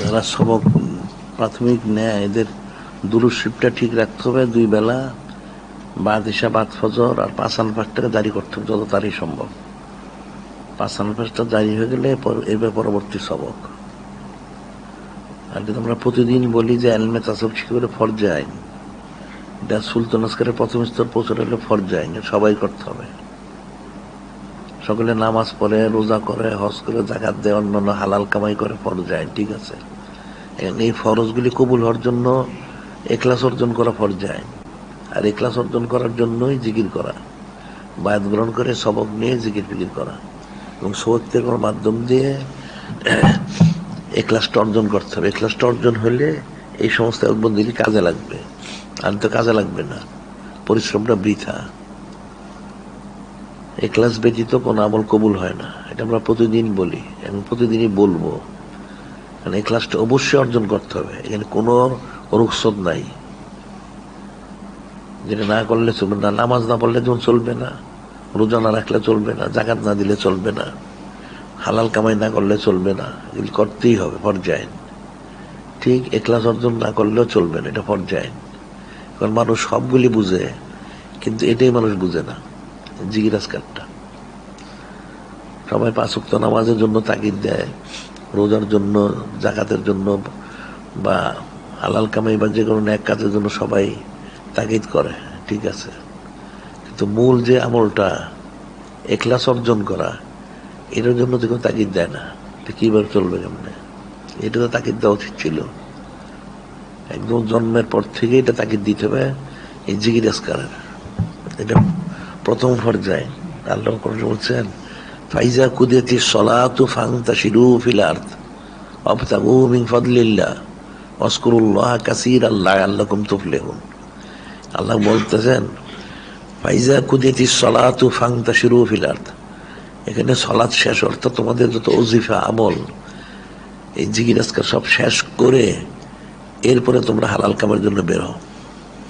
যারা সবক প্রাথমিক নেয় এদের দুরুশিপটা ঠিক রাখতে হবে, দুই বেলা বাদ ইসা বাদ ফজর আর পাঁচান পাঁচটাকে জারি করতে হবে, যত তারই সম্ভব। পাঁচান পাঁচটা জারি হয়ে গেলে এবার পরবর্তী সবক। আর যদি আমরা প্রতিদিন বলি যে এলমে তাসব শিখে ফরজে আইন। এটা সুলতান আসকারের প্রথম স্তর পৌঁছাতে হলে ফরজে আইন, সবাই করতে হবে। সকলে নামাজ পড়ে, রোজা করে, হজ করে জাকাত দেয়, অন্যান্য হালাল কামাই করে, ফরজ আইন ঠিক আছে? এই ফরজগুলি কবুল হওয়ার জন্য এখলাস অর্জন করা ফরজ আইন আর এখলাস অর্জন করার জন্যই জিকির করা। বায়াত গ্রহণ করে, সবক নিয়ে জিকির ফিকির করা। এবং সত্যের মাধ্যম দিয়ে এক্লাসটা অর্জন করতে হবে। এক্লাসটা অর্জন হলে এই সমস্ত একবন্দিটি কাজে লাগবে। আর তো কাজে লাগবে না। পরিশ্রমটা বৃথা। এক্লাস ব্যতীত কোনো আমল কবুল হয় না। এটা আমরা প্রতিদিন বলি, এবং প্রতিদিনই বলব। কারণ এই ক্লাসটা অবশ্যই অর্জন করতে হবে। এখানে কোনো রুখসত নাই। যেটা না করলে চলবে না, নামাজ না পড়লে যেমন চলবে না, রোজা না রাখলে চলবে না, জাকাত না দিলে চলবে না, হালাল কামাই না করলে চলবে না, এগুলি করতেই হবে পর্যায় ঠিক একলাস অর্জন না করলেও চলবে না, এটা পর্যায় কারণ মানুষ সবগুলি বুঝে, কিন্তু এটাই মানুষ বুঝে না। জিগিরাজকারটা সবাই পাঁচক্ত নামাজের জন্য তাগিদ দেয়, রোজার জন্য জাকাতের জন্য বা হালাল কামাই বা যে কোনো ন্যাক কাজের জন্য সবাই তাগিদ করে, ঠিক আছে। কিন্তু মূল যে আমলটা একলাস অর্জন করা, এটার জন্য তো কেউ তাগিদ দেয় না। তো কীভাবে চলবে কেমনে? এটা তো তাগিদ দেওয়া উচিত ছিল। একদম জন্মের পর থেকে এটা তাগিদ দিতে হবে এই জিগিরাজকারের এটা প্রথম পর্যায়ে। আল্লাহ বলছেন, ফাইজা কুদেতি সলাতু ফান্তাশিরু ফিল আরদ, ওয়াবতাগু মিন ফাদলিল্লাহ ওয়াসকুরুল্লাহ কাসীরান লাআল্লাকুম তুফলিহুন। আল্লাহ বলতেছেন, ফাইজা কুদিয়াতি সলাতু ফান্তাশিরু ফিল আরদ, এখানে সলাৎ শেষ, অর্থাৎ তোমাদের যত ওজিফা, আমল, এই জিগিরাজকার সব শেষ করে এরপরে তোমরা হালাল কামের জন্য বের হও।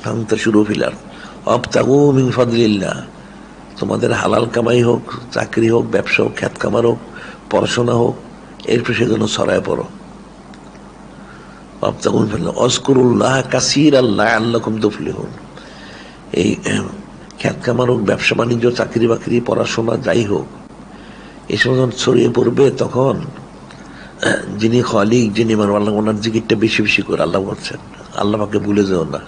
ফান্তাশিরু ফিল আরদ অবতাগু মিন ফাদলিল্লাহ তোমাদের হালাল কামাই হোক, চাকরি হোক, ব্যবসা হোক খ্যাত কামার হোক, পড়াশোনা হোক, এরপর সেজন্য ছড়ায় পড়ো। অবতাগুন ফেলল অস্করুল্লাহ কাসির আল্লাহ আল্লাকুম তুফলিহুন। এই খ্যাত কামার হোক, ব্যবসা বাণিজ্য, চাকরি বাকরি, পড়াশোনা যাই হোক সময় যখন ছড়িয়ে পড়বে তখন, যিনি খলিক, যিনি মানে আল্লাহ ওনার জিকিরটা বেশি বেশি করে, আল্লাহ বলছেন, আল্লাহ পাকে ভুলে যেও না।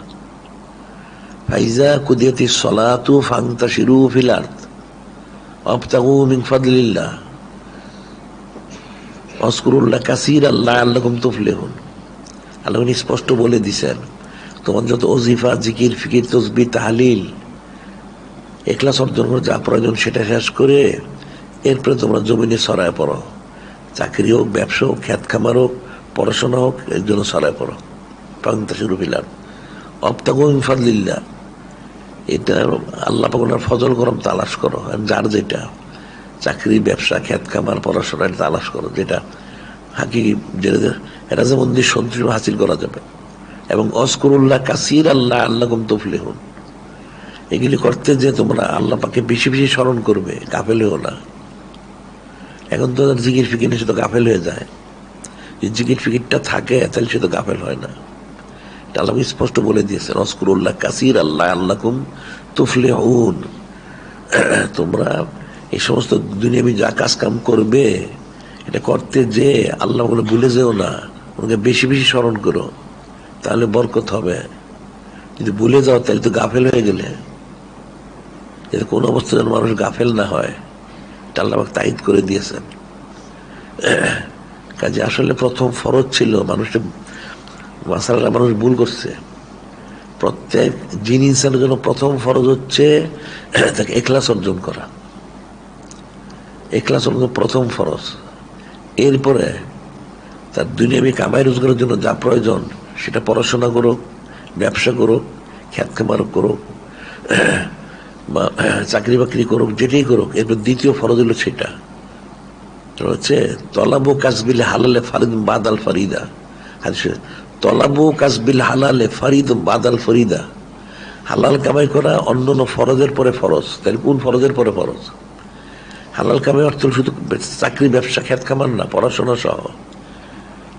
সলাতু উনি স্পষ্ট বলে দিছেন, তোমার যত অজিফা জিকির, ফিকির, তসবি, তাহলিল একলাস অর্জন করে যা প্রয়োজন সেটা শেষ করে এরপরে তোমরা জমিনে সরায় পড়ো। চাকরি হোক, ব্যবসা হোক খ্যাত খামার হোক, পড়াশোনা হোক, এর জন্য সরায় পড়ো। ফান্তাশিরু ফিল আরদ। অবতাগু মিন ফাদলিল্লাহ। এটা আল্লাহ পাকুনার ফজল গরম তালাশ করো, আর যার যেটা, চাকরি, ব্যবসা, খ্যাত খামার, পড়াশোনা তালাশ করো, যেটা হাকি এটা যেমন দিয়ে সন্তুষ্ট হাসিল করা যাবে। এবং অস্করুল্লাহ কাসির আল্লাহ আল্লাহ কুম তফলিহুন এগুলি করতে যে তোমরা আল্লাহ পাকে বেশি বেশি স্মরণ করবে, গাফেল হও না। এখন তো জিকির ফিকির সে তো গাফেল হয়ে যায়। যদি জিকির ফিকিরটা থাকে, তাহলে সে তো গাফেল হয় না। আল্লাহ স্পষ্ট বলে দিয়েছেন অস্করুল্লাহ কাসির আল্লাহ আল্লাকুম তুফলে তোমরা এই সমস্ত দুনিয়াবি যা কাজ কাম করবে, এটা করতে যে আল্লাহ বলে ভুলে যেও না, ওনাকে বেশি বেশি স্মরণ করো, তাহলে বরকত হবে। যদি ভুলে যাও, তাহলে তো গাফেল হয়ে গেলে। যাতে কোনো অবস্থা যেন মানুষ গাফেল না হয়, এটা আল্লাহ তাইদ করে দিয়েছেন। কাজে আসলে প্রথম ফরজ ছিল মানুষের মাসালা মানুষ ভুল করছে। প্রত্যেক জিন ইনসানের জন্য প্রথম ফরজ হচ্ছে, তাকে একলাস অর্জন করা। একলাস অর্জন প্রথম ফরজ। এরপরে তার দুনিয়াবি কামাই রোজগারের জন্য যা প্রয়োজন, সেটা পড়াশোনা করুক, ব্যবসা করুক, খ্যাত খামার করুক, বা চাকরি বাকরি করুক, যেটাই করুক, এরপর দ্বিতীয় ফরজ হলো সেটা হচ্ছে, তলাবু কাজবিল হালালে ফারিদ বাদাল ফারিদা। হাদিসে তলাবু কাজবিল হালালে ফারিদ বাদাল ফরিদা। হালাল কামাই করা অন্য অন্য ফরজের পরে ফরজ। তাহলে কোন ফরজের পরে ফরজ? হালাল কামাই অর্থ শুধু চাকরি, ব্যবসা, খ্যাত খামার না, পড়াশোনা সহ।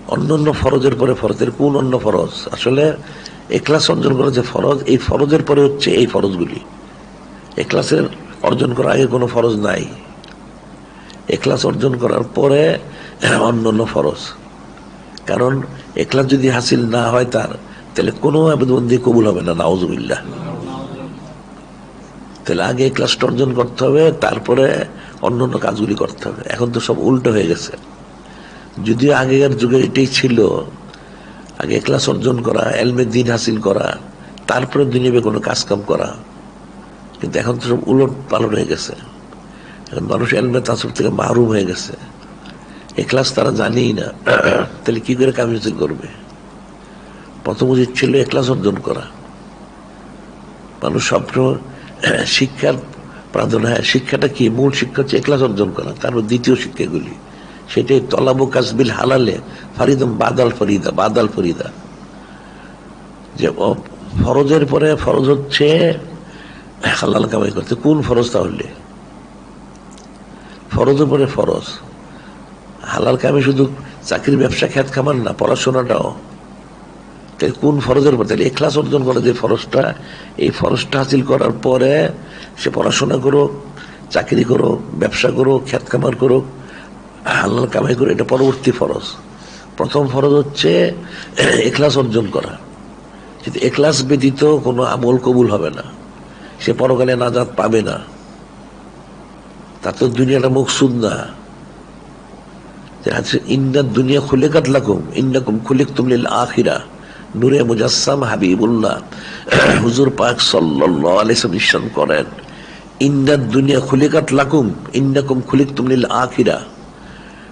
অন্য অন্য ফরজের পরে ফরজের কোন অন্য ফরজ? আসলে এক্লাস অর্জন করা যে ফরজ, এই ফরজের পরে হচ্ছে এই ফরজগুলি। এক্লাসের অর্জন করার আগে কোনো ফরজ নাই। এক্লাস অর্জন করার পরে অন্য অন্য ফরজ। কারণ এক্লাস যদি হাসিল না হয় তার, তাহলে কোনো আবেদনবন্দি কবুল হবে না, নাউজুবিল্লাহ। তাহলে আগে ক্লাসটা অর্জন করতে হবে, তারপরে অন্য অন্য কাজগুলি করতে হবে। এখন তো সব উল্টো হয়ে গেছে। যদিও আগেকার যুগে এটাই ছিল, আগে ক্লাস অর্জন করা, এলমে দিন হাসিল করা, তারপরে দুনিয়াবে কোনো কাজ কাম করা, কিন্তু এখন তো সব উলট পালট হয়ে গেছে। এখন মানুষ এলমে তাসব থেকে মাহরুম হয়ে গেছে। এ ক্লাস তারা জানেই না। তাহলে কি করে কাজ করবে? প্রথম উচিত ছিল এ ক্লাস অর্জন করা। মানুষ সবসময় শিক্ষার প্রাধান্য হ্যাঁ শিক্ষাটা কি? মূল শিক্ষা হচ্ছে একলাস অর্জন করা, তারপর দ্বিতীয় শিক্ষাগুলি। সেটাই তলাবু কাসবিল হালালে, ফারিদম বাদাল ফরিদা বাদাল ফরিদা। যে ফরজের পরে ফরজ হচ্ছে হালাল কামাই করতে। কোন ফরজ তাহলে? ফরজের পরে ফরজ। হালাল কামে শুধু চাকরির ব্যবসা খ্যাত খামান না, পড়াশোনাটাও। তাই কোন ফরজের উপর? তাহলে এখলাস অর্জন করে যে ফরজটা, এই ফরজটা হাসিল করার পরে সে পড়াশোনা করুক, চাকরি করুক, ব্যবসা করুক, খ্যাত খামার করুক, হালাল কামাই করে এটা পরবর্তী ফরজ। প্রথম ফরজ হচ্ছে এখলাস অর্জন করা। কিন্তু এখলাস ব্যতীত কোনো আমল কবুল হবে না, সে পরকালে নাজাত পাবে না। তার তো দুনিয়াটা মুখসুদ না। যে আছে ইন্না দুনিয়া পাক দুনিয়া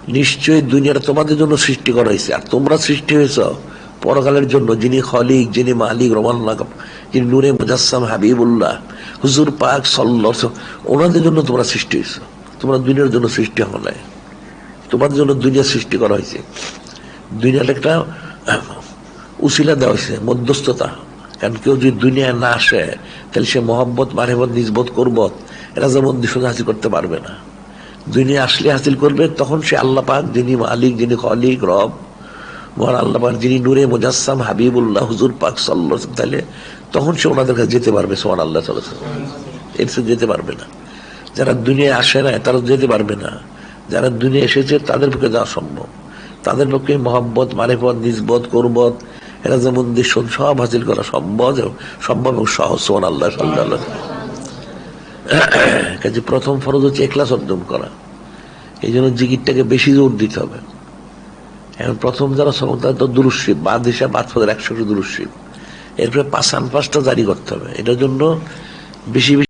নিশ্চয়ই দুনিয়াটা তোমাদের জন্য সৃষ্টি করা হয়েছে। আর তোমরা সৃষ্টি হয়েছ পরকালের জন্য, যিনি খলিক, যিনি মালিক রমান যিনি নূরে মুজাসসাম হাবিবুল্লাহ, হুজুর পাক আলাইহি ওনাদের জন্য তোমরা সৃষ্টি হয়েছ। তোমরা দুনিয়ার জন্য সৃষ্টি হও নাই। তোমাদের জন্য দুনিয়া সৃষ্টি করা হয়েছে। দুনিয়ার একটা উসিলা দেওয়া হয়েছে, মধ্যস্থতা। কারণ কেউ যদি দুনিয়ায় না আসে, তাহলে সে মহব্বত মারেবত নিজবত, করবত, এরা যেমন দিশন হাসিল করতে পারবে না। দুনিয়া আসলে হাসিল করবে, তখন সে আল্লাহ পাক, যিনি মালিক, যিনি খলিক, রব, মহান আল্লাহ পাক, যিনি নূরে মুজাসসাম, হাবিবুল্লাহ, হুজুর পাক সাল্লাহ তাহলে তখন সে ওনাদের কাছে যেতে পারবে সোমান আল্লাহ সাল্লাহ এর সে যেতে পারবে না। যারা দুনিয়ায় আসে না, তারা যেতে পারবে না। যারা দুনিয়া এসেছে, তাদের পক্ষে যাওয়া সম্ভব। তাদের পক্ষে মহব্বত, মারেফত নিজবত করবত এরা যেমন দৃশ্য সব হাসিল করা সম্ভব সম্ভব এবং সহজ সোমান আল্লাহ কাজে প্রথম ফরজ হচ্ছে একলাস অর্জন করা। এই জন্য জিকিরটাকে বেশি জোর দিতে হবে। এখন প্রথম যারা সবক তাদের তো দুরুশিব বাদ হিসাব বাদ ফদের একশো দুরুশিব এরপরে পাঁচান পাঁচটা জারি করতে হবে। এটার জন্য বেশি বেশি